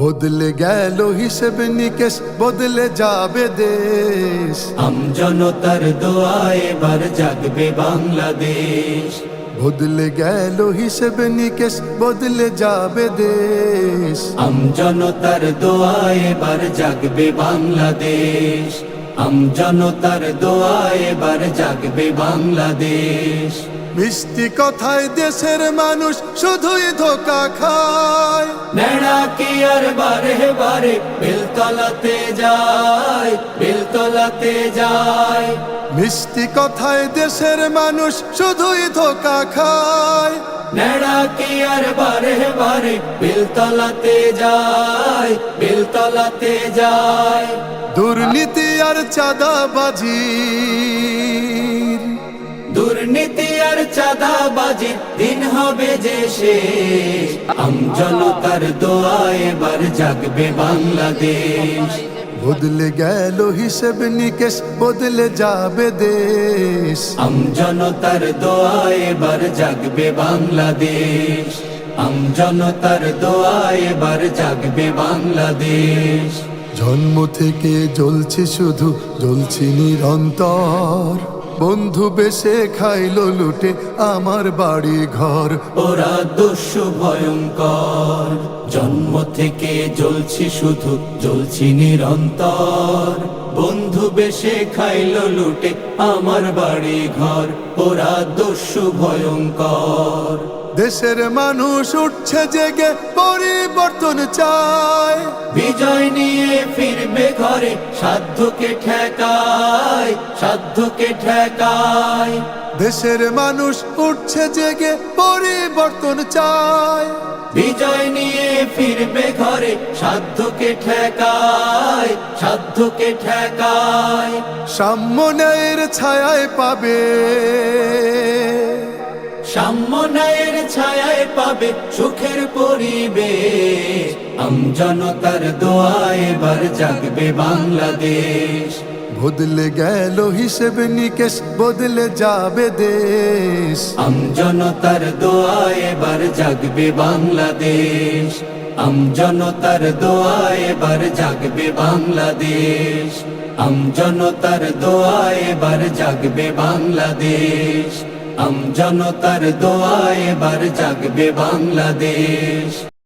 বদলে গেল হিসেব নিকেশ বদলে যাবে দেশ। আম আমজনতার দোয়া এবার জাগবে বাংলাদেশ। বদলে গেল হিসেব নিকেশ বদলে যাবে দেশ। আম আমজনতার দোয়া এবার জাগবে বাংলাদেশ। আমজনতার দোয়া এবার জাগবে বাংলাদেশ। মিষ্টি কথায় দেশের মানুষ শুধুই ধোকা খায়। নেড়া কি আর বারে বারে বেলতলাতে যায় বেলতলাতে যায়। মিষ্টি কথায় দেশের মানুষ শুধুই ধোকা খায়। নেড়া কি আর বারে বারে বেলতলাতে যায় বেলতলাতে যায়। দুর্নীতি আর চাঁদাবাজি। চাঁদাবাজি দিন হবে যে শেষ। আমজনতার দোয়া এবার জাগবে বাংলাদেশ। বদলে গেল হিসেব নিকেশ বদলে যাবে দেশ। আমজনতার দোয়া এবার জাগবে বাংলাদেশ। আমজনতার দোয়া এবার জাগবে বাংলাদেশ। জন্ম থেকে জ্বলছি শুধু জ্বলছি নিরন্তর। বন্ধু বেশে খাইল লুটে আমার বাড়ি ঘর। ওরা দস্যু ভয়ঙ্কর, জন্ম থেকে জ্বলছি শুধু, জ্বলছি নিরন্তর। বন্ধু বেশে খাইল লুটে আমার বাড়ি ঘর, ওরা দস্যু ভয়ঙ্কর। দেশের মানুষ উঠছে জেগে পরিবর্তন চায়। বিজয় নিয়ে ফিরবে ঘরে সাধ্যকে ঠেকায় সাধ্যকে ঠেকায়। দেশের মানুষ উঠছে জেগে পরিবর্তন চায়। বিজয় নিয়ে ফিরবে ঘরে সাধ্যকে ঠেকায় সাধ্যকে ঠেকায়। সাম্যনের ছায়ায় পাবে। সাম্যের পাবে সুখের পরিবেশ। আমজনতার দোয়া এবার জাগবে বাংলাদেশ। বদলে গেল হিসেব নিকেশ বদলে যাবে দেশ। আমজনতার দোয়া এবার জাগবে বাংলাদেশ। আমজনতার দোয়া এবার জাগবে বাংলাদেশ। আমজনতার দোয়া এবার জাগবে বাংলাদেশ। আমজনতার দোয়া এবার জাগবে বাংলাদেশ।